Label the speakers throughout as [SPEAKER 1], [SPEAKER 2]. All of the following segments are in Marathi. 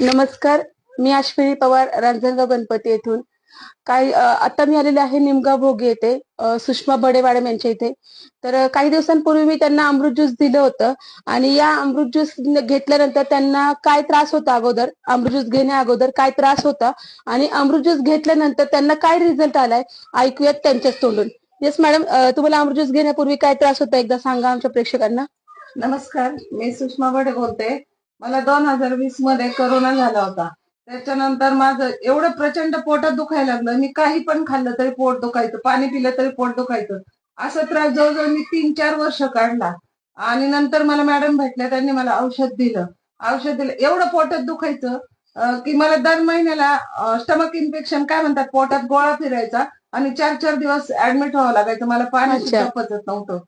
[SPEAKER 1] नमस्कार मी अश्विनी पवार रांजणगाव गणपती येथून. काही आता मी आलेले आहे निमगाव भोगी येथे सुषमा बडे मॅडम यांच्या इथे. तर काही दिवसांपूर्वी मी त्यांना अमृत ज्यूस दिलं होतं आणि या अमृत ज्यूस घेतल्यानंतर त्यांना काय त्रास होता अगोदर? अमृत ज्यूस घेण्या अगोदर काय त्रास होता? आणि अमृत ज्यूस घेतल्यानंतर त्यांना काय रिझल्ट आलाय? ऐकूयात त्यांच्याच तोंडून. येस मॅडम तुम्हाला अमृत ज्यूस घेण्यापूर्वी काय त्रास होता एकदा सांगा आमच्या प्रेक्षकांना.
[SPEAKER 2] नमस्कार मी सुषमा बडे बोलते. मला दोन हजार वीसमध्ये करोना झाला होता. त्याच्यानंतर माझं एवढं प्रचंड पोटात दुखायला लागलं. मी काही पण खाल्लं तरी पोट दुखायचं पाणी पिलं तरी पोट दुखायचं. असा त्रास जवळजवळ मी तीन चार वर्ष काढला. आणि नंतर मला मॅडम भेटल्या त्यांनी मला औषध दिलं. औषध दिलं. एवढं पोटात दुखायचं की मला दर महिन्याला स्टमक इन्फेक्शन काय म्हणतात पोटात गोळा फिरायचा आणि चार चार दिवस ऍडमिट व्हावं लागायचं. मला पाणी
[SPEAKER 1] अच्छा.
[SPEAKER 2] सुद्धा पचत नव्हतं.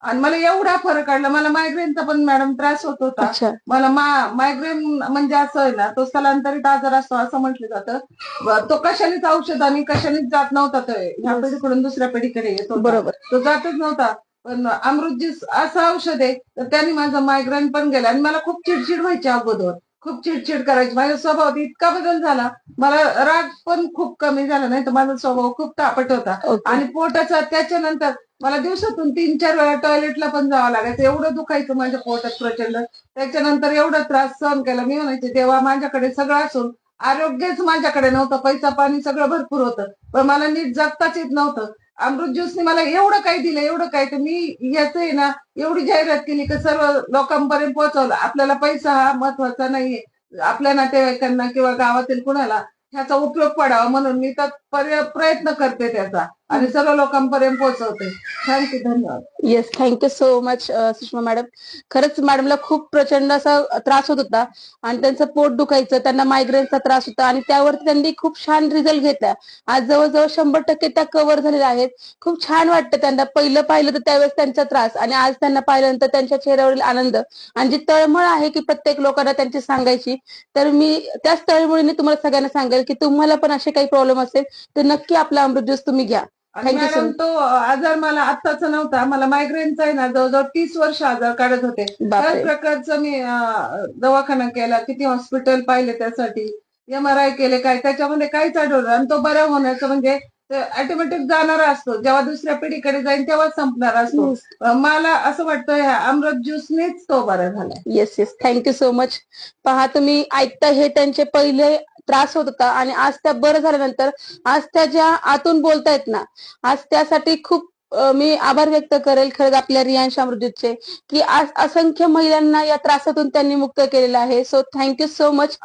[SPEAKER 2] आणि मला एवढा फरक काढला. मला मायग्रेनचा पण मॅडम त्रास होत होता.
[SPEAKER 1] अच्छा.
[SPEAKER 2] मला मा मायग्रेन म्हणजे असं आहे ना तो स्थलांतरित आजार असतो असं म्हटलं जातं. ब- तो कशानेच औषध आणि कशानेच जात नव्हता तो. ह्या. पिढीकडून दुसऱ्या पिढीकडे येत
[SPEAKER 1] बरोबर.
[SPEAKER 2] तो जातच नव्हता. पण अमृत ज्यूस असं औषध आहे तर त्यांनी माझं मायग्रेन पण गेलं. आणि मला खूप चिडचिड व्हायची अगोदर. खूप चिडचिड करायची. माझ्या स्वभावात इतका बदल झाला. मला राग पण खूप कमी झाला नाही तर माझा स्वभाव खूप तापट होता. आणि पोटाचा त्याच्यानंतर मला दिवसातून तीन चार वेळा टॉयलेटला पण जावं लागायचं. एवढं दुखायचं माझ्या पोटात प्रचंड. त्याच्यानंतर एवढा त्रास सहन केला. मी म्हणायचे तेव्हा माझ्याकडे सगळं असून आरोग्यच माझ्याकडे नव्हतं. पैसा पाणी सगळं भरपूर होतं. पण मला नीट जगताच येत नव्हतं. अमृत ज्यूसने मला एवढं काही दिलं एवढं काही तर मी याचं आहे ना एवढी जाहिरात केली की सर्व लोकांपर्यंत पोहोचवलं. आपल्याला पैसा हा महत्त्वाचा नाहीये. आपल्या नातेवाईकांना किंवा गावातील कुणाला ह्याचा उपयोग पडावा म्हणून मी तर पर्य- प्रयत्न करते त्याचा. आणि सर्व लोकांपर्यंत पोहोचवते. थँक्यू धन्यवाद.
[SPEAKER 1] Yes thank you so much Sushma madam खरंच मॅडमला खूप प्रचंड असा त्रास होत होता आणि त्यांचं पोट दुखायचं त्यांना मायग्रेनचा त्रास होता आणि त्यावरती त्यांनी खूप छान रिझल्ट घेतला. आज जवळजवळ शंभर टक्के त्या कव्हर झालेल्या आहेत. खूप छान वाटतं त्यांना. पहिलं पाहिलं तर त्यावेळेस त्यांचा त्रास आणि आज त्यांना पाहिल्यानंतर त्यांच्या चेहऱ्यावरील आनंद. आणि जी तळमळ आहे की प्रत्येक लोकांना त्यांची सांगायची तर मी त्याच तळमळीने तुम्हाला सगळ्यांना सांगेल की तुम्हाला पण असे काही प्रॉब्लेम असेल तर नक्की आपला अमृत ज्यूस तुम्ही घ्या.
[SPEAKER 2] आणि
[SPEAKER 1] Thank you so
[SPEAKER 2] मॅडम तो आजार मला आत्ताचा नव्हता. मला मायग्रेनचा आहे ना जवळजवळ तीस वर्ष आजार काढत होते. त्याच
[SPEAKER 1] बापरे
[SPEAKER 2] प्रकारचं मी अं, दवाखाना केला. किती हॉस्पिटल पाहिले त्यासाठी. एम आर आय केले काय त्याच्यामध्ये काहीच आढळलं आणि तो बरा होण्याचं म्हणजे ऑटोमॅटिक जाणारा असतो. जेव्हा दुसऱ्या पिढीकडे जाईल तेव्हा संपणार असतो. अं, मला असं वाटतं ह्या अमृत ज्यूसनेच तो बरा झाला.
[SPEAKER 1] Yes yes thank you so much पहा तुम्ही ऐकता हे त्यांचे पहिले त्रास होत होता आणि आज त्या बरं झाल्यानंतर आज त्या ज्या आतून बोलतायत ना आज त्यासाठी खूप मी आभार व्यक्त करेल खरंच आपल्या रियांशा मृत्यूचे की आज असंख्य महिलांना या त्रासातून त्यांनी मुक्त केलेलं आहे. So thank you so much